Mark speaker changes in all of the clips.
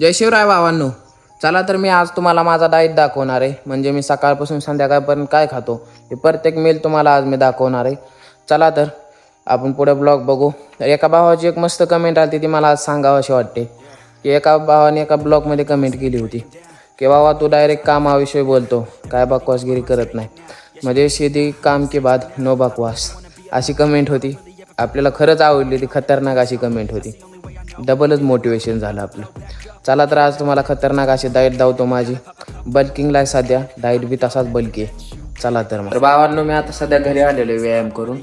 Speaker 1: जय शिवराय भावांनो. चला तर मी आज तुम्हाला माझा डाएट दाखवणार आहे. म्हणजे मी सकाळपासून संध्याकाळपर्यंत काय खातो हे प्रत्येक मेल तुम्हाला आज मी दाखवणार आहे. चला तर आपण पुढे ब्लॉग बघू. तर एका भावाची एक मस्त कमेंट आली ती मला आज सांगावं अशी वाटते. की एका भावाने एका ब्लॉगमध्ये कमेंट केली होती. की बाबा तू डायरेक्ट कामाविषयी बोलतो. काय बकवासगिरी करत नाही. म्हणजे शेती काम की बाद नो बकवास. अशी कमेंट होती. आपल्याला खरंच आवडली ती खतरनाक अशी कमेंट होती. डबलच मोटिवेशन झालं आपलं. चला तर आज तुम्हाला खतरनाक अशी डाएट दावतो माझी. बल्किंगला आहे सध्या डाएट बी तसाच बल्की आहे. चला तर मग. तर बाबांनो मी आता सध्या घरी आलेलो आहे व्यायाम करून.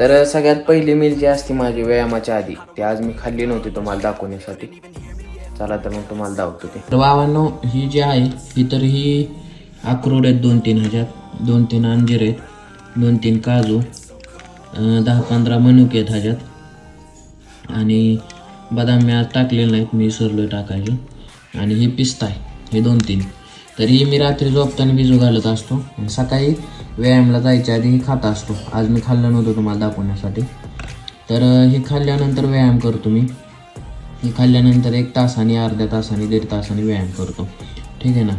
Speaker 1: तर सगळ्यात पहिली मील जी असते माझी व्यायामाच्या आधी ती आज मी खाल्ली नव्हती तुम्हाला दाखवण्यासाठी. चला तर मग तुम्हाला दाखवतो ते. तर बाबांनो ही जी आहे ही तर ही अक्रोड आहेत दोन तीन ह्याच्यात. दोन तीन अंजीर आहेत दोन तीन काजू दहा पंधरा मनुके आहेत ह्याच्यात. आणि बदाम मी आज टाकलेले नाहीत मी विसरलो टाकायला. आणि हे पिस्ता आहे हे दोन तीन. तर ही मी रात्री झोपताना भिजू घालत असतो. आणि सकाळी व्यायामला जायच्या आधी खात असतो. आज मी खाल्लं नव्हतं तुम्हाला दाखवण्यासाठी. तर हे खाल्ल्यानंतर व्यायाम करतो मी. हे खाल्ल्यानंतर एक तासाने अर्ध्या तासाने दीड तासाने व्यायाम करतो. ठीक आहे ना?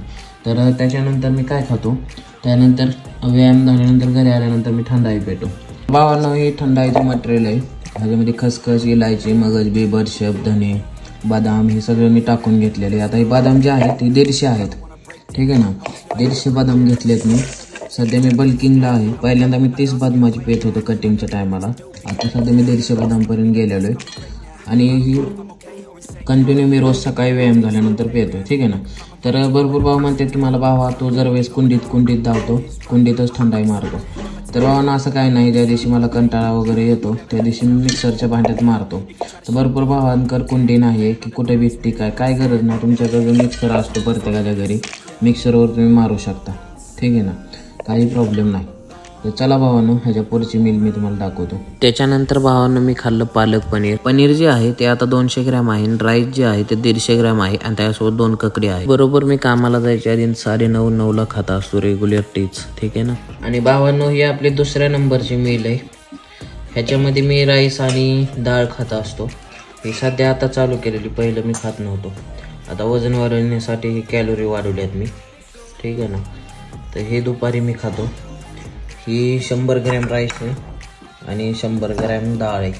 Speaker 1: तर त्याच्यानंतर मी काय खातो? त्यानंतर व्यायाम झाल्यानंतर घरी आल्यानंतर मी थंडाई पेतो. बाबांना हे थंडाईचं मटेरियल आहे. ह्याच्यामध्ये खसखस इलायची मगज बी धने बदाम हे सगळं मी टाकून घेतलेले. आता हे बदाम जे आहेत ते दीडशे आहेत. ठीक आहे ना? दीडशे बदाम घेतलेत मी. सध्या मी बल्किंगला आहे. पहिल्यांदा मी तीस बदामाची पेत होतो कटिंगच्या टायमाला. आता सध्या मी दीडशे बदामपर्यंत गेलेलो आहे. आणि ही कंटिन्यू मी रोज सकाळी व्यायाम झाल्यानंतर पेतो ठीक आहे ना? तर भरपूर भाव म्हणतात की मला भावा तो जर वेळेस कुंडीत कुंडीत धावतो कुंडीतच थंडाई मारतो. तर भावांना असं काही नाही ज्या दिवशी मला कंटाळा वगैरे येतो त्या दिवशी मी मिक्सरच्या भांड्यात मारतो. तर भरपूर भावांकर कुंडी नाही आहे की कुठे भेटते काय काय गरज नाही तुमच्याकडे मिक्सर असतो प्रत्येकाच्या घरी मिक्सरवर तुम्ही मारू शकता. ठीक आहे ना? काही प्रॉब्लेम नाही. तर चला भावानं ह्याच्या पुढची मिल मी तुम्हाला दाखवतो. त्याच्यानंतर भावानं मी खाल्लं पालक पनीर. पनीर जे आहे ते आता दोनशे ग्रॅम आहे आणि राईस जे आहे ते दीडशे ग्रॅम आहे आणि त्यासोबत दोन ककडी आहे. बरोबर मी कामाला जायच्या आधी साडे नऊ नऊला खात असतो रेग्युलर टीच ठीक आहे ना? आणि भावांनो ही आपली दुसऱ्या नंबरची मिल आहे. ह्याच्यामध्ये मी राईस आणि डाळ खात असतो. ही सध्या आता चालू केलेली पहिलं मी खात नव्हतो. आता वजन वाढवण्यासाठी ही कॅलरी वाढवल्यात मी. ठीक आहे ना? तर हे दुपारी मी खातो. ही शंभर ग्रॅम राईस आहे आणि शंभर ग्रॅम डाळ आहे.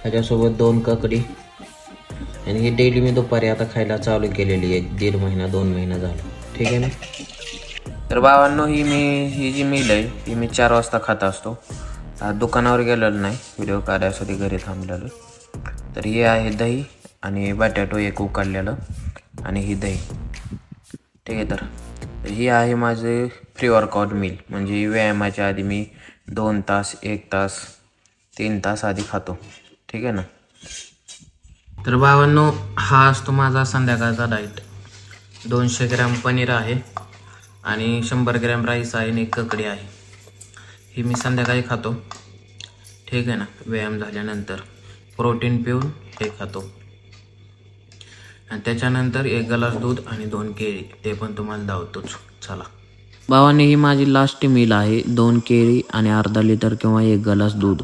Speaker 1: ह्याच्यासोबत दोन ककडी. आणि ही डेली मी दुपारी आता खायला चालू केलेली आहे. दीड महिना दोन महिना झाला. ठीक आहे ना? तर बाबांनो ही मी ही जी मिल आहे ही मी चार वाजता खात असतो. आज दुकानावर गेलेलो नाही. व्हिडिओ काढायसाठी घरी थांबलेलो. तर हे आहे दही आणि बटाटो एक उकडलेलं आणि ही दही. ठीक आहे तर? तर ही आहे माझे फ्री वर्कआउट मील म्हणजे व्यायामाच्या आधी मी दोन तास एक तास तीन तास आधी खातो. ठीक आहे ना? तर बाबांनो हा असतो माझा संध्याकाळचा डाईट दोनशे ग्रॅम पनीर आहे आणि शंभर ग्रॅम राईस आहे आणि एक ककडी आहे. ही मी संध्याकाळी खातो. ठीक आहे ना? व्यायाम झाल्यानंतर प्रोटीन पिऊन हे खातो. आणि त्याच्यानंतर एक ग्लास दूध आणि दोन केळी. ते पण तुम्हाला धावतोच चला. भावाने ही माझी लास्ट मील आहे. दोन केळी आणि अर्धा लिटर किंवा एक ग्लास दूध.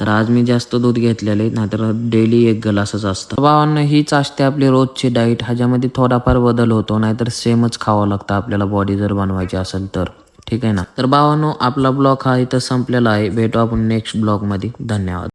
Speaker 1: तर आज मी जास्त दूध घेतलेले नाहीतर डेली एक ग्लासच असतं. भावांना हीच असते आपली रोजची डाईट ह्याच्यामध्ये थोडाफार बदल होतो नाहीतर सेमच खावं लागतं आपल्याला बॉडी जर बनवायची असेल तर. ठीक आहे ना? तर भावानो आपला ब्लॉग हा इथं संपलेला आहे. भेटू आपण नेक्स्ट ब्लॉगमध्ये धन्यवाद.